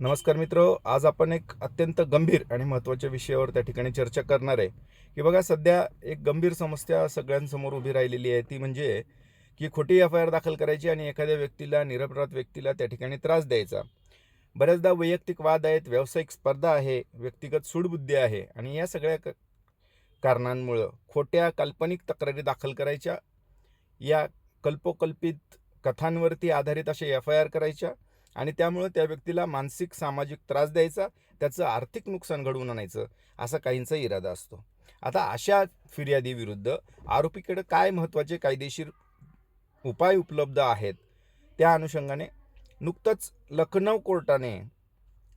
नमस्कार मित्र आज आपण एक अत्यंत गंभीर आणि महत्त्वाच्या विषयावर त्या ठिकाणी चर्चा करणार आहे. की बघा सध्या एक गंभीर समस्या सगळ्यांसमोर उभी राहिलेली आहे. ती म्हणजे की खोटी एफ आय आर दाखल करायची आणि एखाद्या व्यक्तीला निरपराध व्यक्तीला त्या ठिकाणी त्रास द्यायचा. बऱ्याचदा वैयक्तिक वाद आहेत व्यावसायिक स्पर्धा आहे व्यक्तिगत सूडबुद्धी आहे आणि या सगळ्या क कारणांमुळं खोट्या काल्पनिक तक्रारी दाखल करायच्या या कल्पोकल्पित कथांवरती आधारित अशा एफ आय आर करायच्या आणि त्यामुळं त्या व्यक्तीला मानसिक सामाजिक त्रास द्यायचा त्याचं आर्थिक नुकसान घडवून आणायचं असा काहींचा इरादा असतो. आता अशा फिर्यादीविरुद्ध आरोपीकडे काय महत्त्वाचे कायदेशीर उपाय उपलब्ध आहेत त्या अनुषंगाने नुकतंच लखनौ कोर्टाने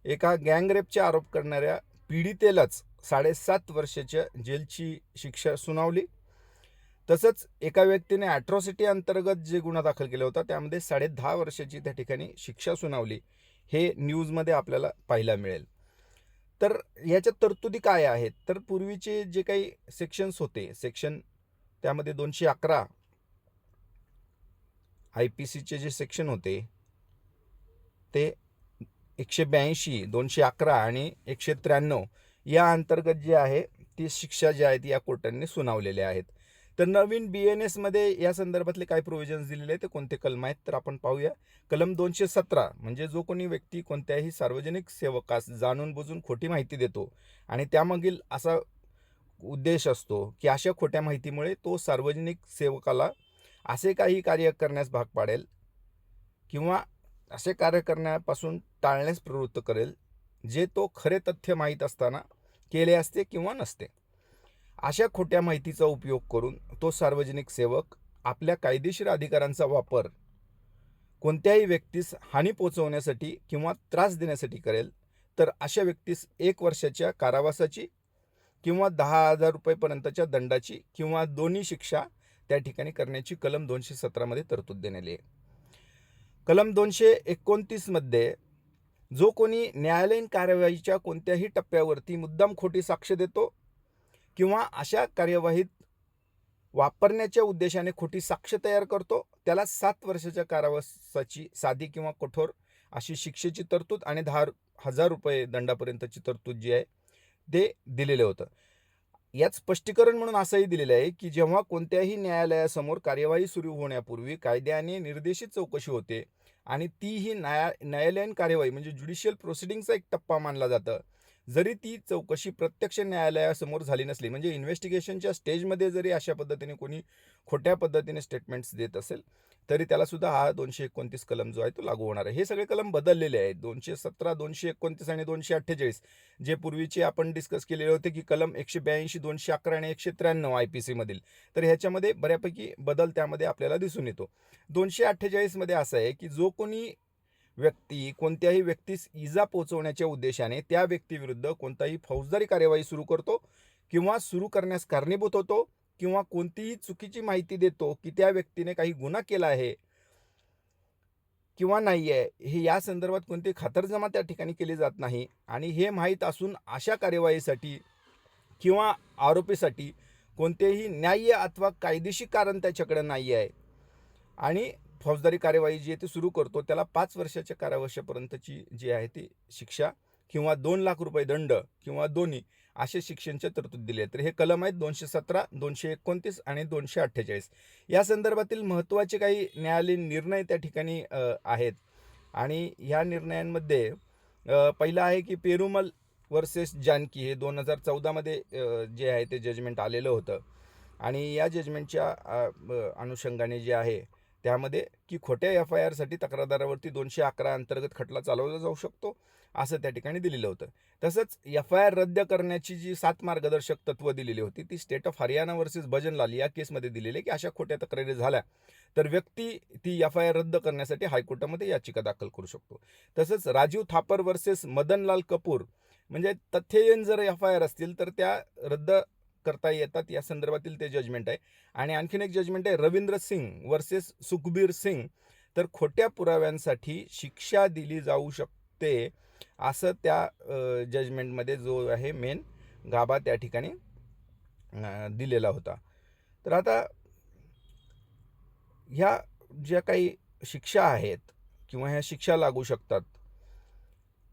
एका गँगरेपचे आरोप करणाऱ्या पीडितेलाच साडेसात वर्षाच्या जेलची शिक्षा सुनावली. तसंच एका व्यक्तीने ॲट्रॉसिटी अंतर्गत जे गुन्हा दाखल केला होता त्यामध्ये साडे दहा वर्षाची त्या ठिकाणी शिक्षा सुनावली हे न्यूजमध्ये आपल्याला पाहायला मिळेल. तर याच्या तरतुदी काय आहेत? तर पूर्वीचे जे काही सेक्शन्स होते सेक्शन त्यामध्ये दोनशे अकरा आय पी सीचे जे सेक्शन होते ते एकशे ब्याऐंशी दोनशे अकरा आणि एकशे त्र्याण्णव या अंतर्गत जे आहे ती शिक्षा जी आहे ती या कोर्टांनी सुनावलेल्या आहेत. तर नवीन बी एन एसमध्ये या संदर्भातले काय प्रोव्हिजन्स दिलेले आहेत ते कोणते कलम आहेत तर आपण पाहूया. कलम दोनशे सतरा म्हणजे जो कोणी व्यक्ती कोणत्याही सार्वजनिक सेवकास जाणून बुजून खोटी माहिती देतो आणि त्यामागील असा उद्देश असतो की अशा खोट्या माहितीमुळे तो सार्वजनिक सेवकाला असे काही कार्य करण्यास भाग पाडेल किंवा असे कार्य करण्यापासून टाळण्यास प्रवृत्त करेल जे तो खरे तथ्य माहीत असताना केले असते किंवा नसते. अशा खोट्या माहितीचा उपयोग करून तो सार्वजनिक सेवक आपल्या कायदेशीर अधिकारांचा वापर कोणत्याही व्यक्तीस हानी पोचवण्यासाठी किंवा त्रास देण्यासाठी करेल तर अशा व्यक्तीस एक वर्षाच्या कारावासाची किंवा दहा हजार रुपयेपर्यंतच्या दंडाची किंवा दोन्ही शिक्षा त्या ठिकाणी करण्याची कलम दोनशे सतरामध्ये तरतूद देण्यात आहे कलम दोनशे एकोणतीसमध्ये जो कोणी न्यायालयीन कारवाईच्या कोणत्याही टप्प्यावरती मुद्दाम खोटी साक्ष देतो किंवा अशा कार्यवाहीत वापरण्याच्या उद्देशाने खोटी साक्ष तयार करतो त्याला सात वर्षाच्या कारावासाची साधी किंवा कठोर अशी शिक्षेची तरतूद आणि दहा हजार रुपये दंडापर्यंतची तरतूद जी आहे ते दिलेलं होतं. यात स्पष्टीकरण म्हणून असंही दिलेलं आहे की जेव्हा कोणत्याही न्यायालयासमोर कार्यवाही सुरू होण्यापूर्वी कायद्याने निर्देशित चौकशी होते आणि ती ही न्याया न्यायालयीन कार्यवाही म्हणजे ज्युडिशियल प्रोसिडिंगचा एक टप्पा मानला जातं जरी ती चौकशी प्रत्यक्ष न्यायालयासमोर झाली नसली म्हणजे इन्व्हेस्टिगेशनच्या स्टेजमध्ये जरी अशा पद्धतीने कोणी खोट्या पद्धतीने स्टेटमेंट्स देत असेल तरी त्यालासुद्धा हा दोनशे एकोणतीस कलम जो आहे तो लागू होणार आहे. हे सगळे कलम बदललेले आहेत. दोनशे सतरा दोनशे एकोणतीस आणि दोनशे अठ्ठेचाळीस जे पूर्वीचे आपण डिस्कस केलेले होते की कलम एकशे ब्याऐंशी दोनशे अकरा आणि एकशे त्र्याण्णव आय पी सीमधील तर ह्याच्यामध्ये बऱ्यापैकी बदल त्यामध्ये आपल्याला दिसून येतो. दोनशे अठ्ठेचाळीसमध्ये असं आहे की जो कोणी व्यक्ती कोणत्याही व्यक्तीस इजा पोचवण्याच्या उद्देशाने त्या व्यक्तीविरुद्ध कोणताही फौजदारी कार्यवाही सुरू करतो किंवा सुरू करण्यास कारणीभूत होतो किंवा कोणतीही चुकीची माहिती देतो की त्या व्यक्तीने काही गुन्हा केला आहे किंवा नाही आहे हे या संदर्भात कोणती खातरजमा त्या ठिकाणी केली जात नाही. आणि हे माहीत असून अशा कार्यवाहीसाठी किंवा आरोपीसाठी कोणतेही न्याय्य अथवा कायदेशीर कारण त्याच्याकडे नाही आहे. आणि फौजदारी कार्यवाही जी आहे ती सुरू करतो त्याला पाच वर्षाच्या कारावर्षापर्यंतची जी आहे ती शिक्षा किंवा दोन लाख रुपये दंड किंवा दोन्ही असे शिक्षणच्या तरतूद दिली आहे तर हे कलम आहेत दोनशे सतरा दोनशे एकोणतीस आणि दोनशे अठ्ठेचाळीस. या संदर्भातील महत्त्वाचे काही न्यायालयीन निर्णय त्या ठिकाणी आहेत. आणि ह्या निर्णयांमध्ये पहिलं पहिला आहे की पेरुमल वर्सेस जानकी हे दोन हजार चौदामध्ये जे आहे ते जजमेंट आलेलं होतं. आणि या जजमेंटच्या अनुषंगाने जे आहे त्यामध्ये की खोट्या एफ आय आरसाठी तक्रारदारावरती दोनशे अकरा अंतर्गत खटला चालवला जाऊ शकतो असं त्या ठिकाणी दिलेलं होतं. तसंच एफ आय आर रद्द करण्याची जी सात मार्गदर्शक तत्व दिलेली होती ती state of Haryana versus Bhajanlal या केसमध्ये दिलेली आहे की अशा खोट्या तक्रारी झाल्या. तर व्यक्ती ती एफ आय आर रद्द करण्यासाठी हायकोर्टामध्ये याचिका दाखल करू शकतो. तसंच राजीव थापर वर्सेस मदनलाल कपूर म्हणजे तथ्ययन जर एफ आय आर असतील तर त्या रद्द करता येतात या संदर्भातील ते जजमेंट आहे. आणि आणखीन एक जजमेंट आहे रवींद्र सिंग वर्सेस सुखबीर सिंग. तर खोट्या पुराव्यांसाठी शिक्षा दिली जाऊ शकते असं त्या जजमेंटमध्ये जो आहे मेन गाभा त्या ठिकाणी दिलेला होता. तर आता ह्या ज्या काही शिक्षा आहेत किंवा ह्या शिक्षा लागू शकतात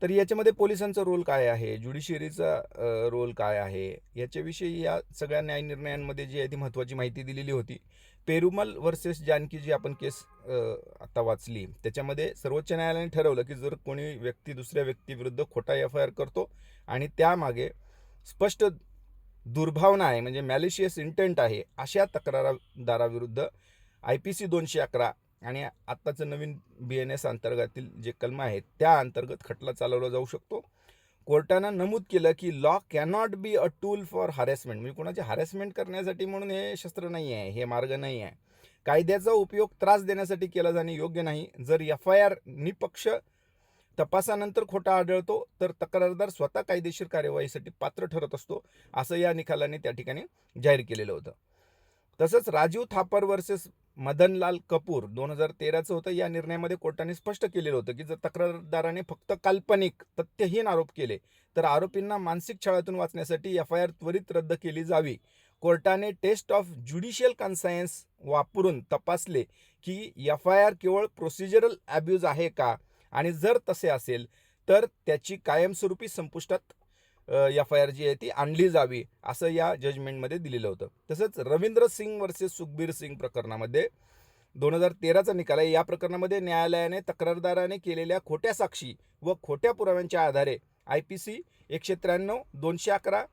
तर याच्यामध्ये पोलिसांचा रोल काय आहे? ज्युडिशियरीचा रोल काय आहे? याच्याविषयी या सगळ्या न्याय निर्णयांमध्ये जी आहे ती महत्त्वाची माहिती दिलेली होती. पेरुमल वर्सेस जानकी जी आपण केस आता वाचली. त्याच्यामध्ये सर्वोच्च न्यायालयाने ठरवलं की जर कोणी व्यक्ती दुसऱ्या व्यक्तीविरुद्ध खोटा एफ आय आर करतो आणि त्यामागे स्पष्ट दुर्भावना आहे म्हणजे मॅलिशियस इंटेंट आहे अशा तक्रारदाराविरुद्ध आय पी सी दोनशे अकरा आणि आत्ताचं नवीन बी एन एस अंतर्गतील जे कलम आहेत त्या अंतर्गत खटला चालवला जाऊ शकतो. कोर्टानं नमूद केलं की law cannot be a tool for harassment म्हणजे कोणाची हॅरेसमेंट करण्यासाठी म्हणून हे शस्त्र नाही आहे हे मार्ग नाही आहे. कायद्याचा उपयोग त्रास देण्यासाठी केला जाणे योग्य नाही. जर एफ आय आर निपक्ष तपासानंतर खोटा आढळतो तर तक्रारदार स्वतः कायदेशीर कार्यवाहीसाठी पात्र ठरत असतो असं या निकालाने त्या ठिकाणी जाहीर केलेलं होतं. तसंच राजीव थापर वर्सेस मदनलाल कपूर दोन हजार तेराचं होतं. या निर्णयामध्ये कोर्टाने स्पष्ट केलेलं होतं की जर तक्रारदाराने फक्त काल्पनिक तथ्यहीन आरोप केले तर आरोपींना मानसिक छळातून वाचण्यासाठी एफ आय आर त्वरित रद्द केली जावी. कोर्टाने टेस्ट ऑफ ज्युडिशियल कन्सायन्स वापरून तपासले की एफ आय आर केवळ प्रोसिजरल ॲब्यूज आहे का? आणि जर तसे असेल तर त्याची कायमस्वरूपी संपुष्टात एफ आय आर जी आहे ती आणली जावी असं या जजमेंटमध्ये दिलेलं होतं. तसंच रवींद्र सिंग वर्सेस सुखबीर सिंग प्रकरणामध्ये दोन हजार तेराचा निकाल आहे. या प्रकरणामध्ये न्यायालयाने तक्रारदाराने केलेल्या खोट्या साक्षी व खोट्या पुराव्यांच्या आधारे आय पी सी एकशे त्र्याण्णव दोनशे अकरा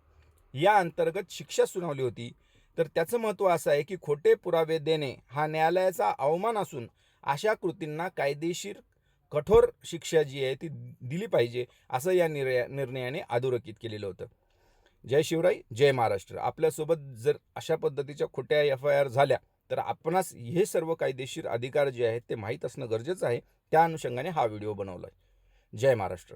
या अंतर्गत शिक्षा सुनावली होती. तर त्याचं महत्त्व असं आहे की खोटे पुरावे देणे हा न्यायालयाचा अवमान असून अशा कृतींना कायदेशीर कठोर शिक्षा जी आहे ती दिली पाहिजे असं या निर्णया निर्णयाने अधोरेखित केलेलं होतं. जय शिवराय जय महाराष्ट्र. आपल्यासोबत जर अशा पद्धतीच्या खोट्या एफ आय आर झाल्या तर आपणास हे सर्व कायदेशीर अधिकार जे आहेत ते माहीत असणं गरजेचं आहे. त्या अनुषंगाने हा व्हिडिओ बनवला आहे जय महाराष्ट्र.